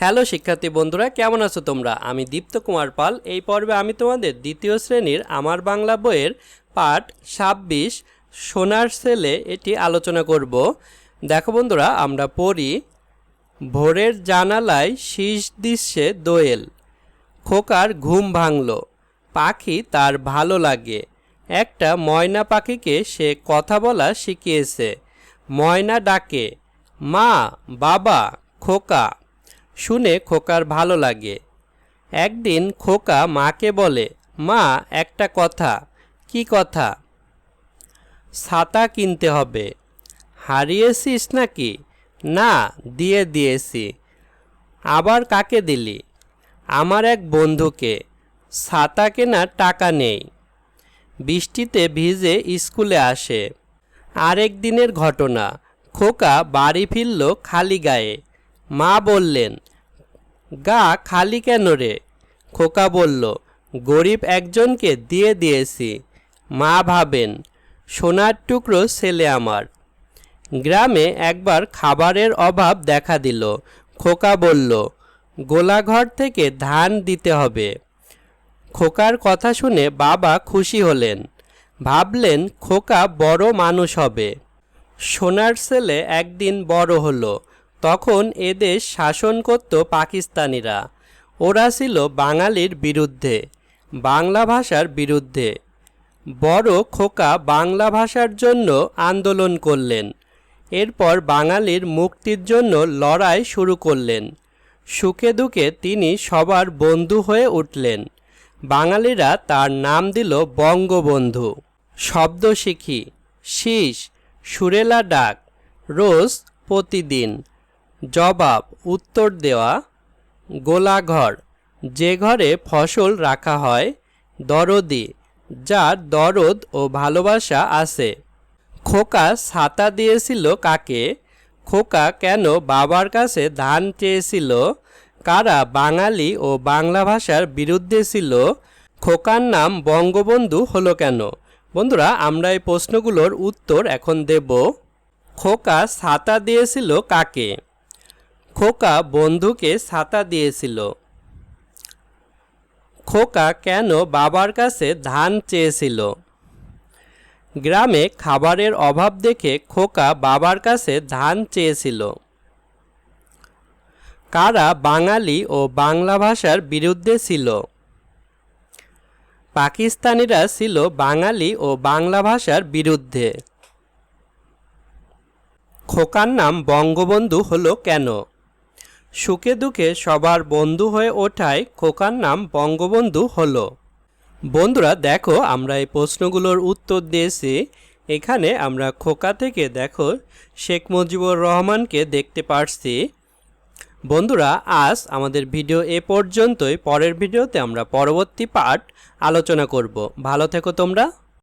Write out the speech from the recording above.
Hello শিক্ষার্থী বন্ধুরা, কেমন আছো তোমরা? আমি দীপ্ত কুমার পাল। এই পর্বে আমি তোমাদের দ্বিতীয় শ্রেণির আমার বাংলা বইয়ের পাঠ ছাব্বিশ, সোনার সেলে এটি আলোচনা করব। দেখো বন্ধুরা, আমরা পড়ি, ভোরের জানালায় শীষ দৃশ্যে দোয়েল, খোকার ঘুম ভাঙল, পাখি তার ভালো লাগে, একটা ময়না পাখিকে সে কথা বলা শিখিয়েছে, ময়না ডাকে, মা, বাবা, খোকা শুনে খোকার ভালো লাগে। একদিন খোকা মাকে বলে, মা, একটা কথা। কি কথা? ছাতা কিনতে হবে। হারিয়েছিস নাকি? না, দিয়ে দিয়েছি। আবার কাকে দিলি? আমার এক বন্ধুকে। ছাতা কেনার টাকা নেই। বৃষ্টিতে ভিজে স্কুলে আসে। আরেক দিনের ঘটনা। খোকা বাড়ি ফিরল খালি গায়ে। মা বললেন গা খালি কেন রে? খোকা বলল, গরিব একজনকে দিয়ে দিয়েছি। মা ভাবেন, সোনার টুকরো ছেলে আমার। গ্রামে একবার খাবারের অভাব দেখা দিল। খোকা বলল, গোলাঘর থেকে ধান দিতে হবে। খোকার কথা শুনে বাবা খুশি হলেন। ভাবলেন, খোকা বড় মানুষ হবে। সোনার ছেলে একদিন বড় হলো। তখন এদেশ শাসন করত পাকিস্তানিরা। ওরা ছিল বাঙালির বিরুদ্ধে, বাংলা ভাষার বিরুদ্ধে। বড় খোকা বাংলা ভাষার জন্য আন্দোলন করলেন। এরপর বাঙালির মুক্তির জন্য লড়াই শুরু করলেন। সুখে দুঃখে তিনি সবার বন্ধু হয়ে উঠলেন। বাঙালিরা তার নাম দিল বঙ্গবন্ধু। শব্দ শিখি, শীষ, সুরেলা ডাক, রোজ প্রতিদিন। জবাব, উত্তর দেওয়া, গোলাঘর। যে ঘরে ফসল রাখা হয়, দরদি, যার দরদ ও ভালোবাসা আছে। খোকা ছাতা দিয়েছিল কাকে? খোকা কেন বাবার কাছে ধান চেয়েছিল? কারা বাঙালি ও বাংলা ভাষার বিরুদ্ধে ছিল? খোকার নাম বঙ্গবন্ধু হলো কেন? বন্ধুরা, আমরা এই প্রশ্নগুলোর উত্তর এখন দেব। খোকা ছাতা দিয়েছিল কাকে? খোকা বন্ধুকে ছাতা দিয়েছিল। খোকা কেন বাবার কাছে ধান চেয়েছিল? গ্রামে খাবারের অভাব দেখে খোকা বাবার কাছে ধান চেয়েছিল। কারা বাঙালি ও বাংলা ভাষার বিরুদ্ধে ছিল? পাকিস্তানিরা ছিল বাঙালি ও বাংলা ভাষার বিরুদ্ধে। খোকার নাম বঙ্গবন্ধু হলো কেন? সুখে দুঃখে সবার বন্ধু হয়ে ওঠায় খোকার নাম বঙ্গবন্ধু হলো। বন্ধুরা, দেখো, আমরা এই প্রশ্নগুলোর উত্তর দিয়েছি। এখানে আমরা খোকা থেকে, দেখো, শেখ মুজিবুর রহমানকে দেখতে পারছি। বন্ধুরা, আজ আমাদের ভিডিও এ পর্যন্তই। পরের ভিডিওতে আমরা পরবর্তী পার্ট আলোচনা করব। ভালো থেকো তোমরা।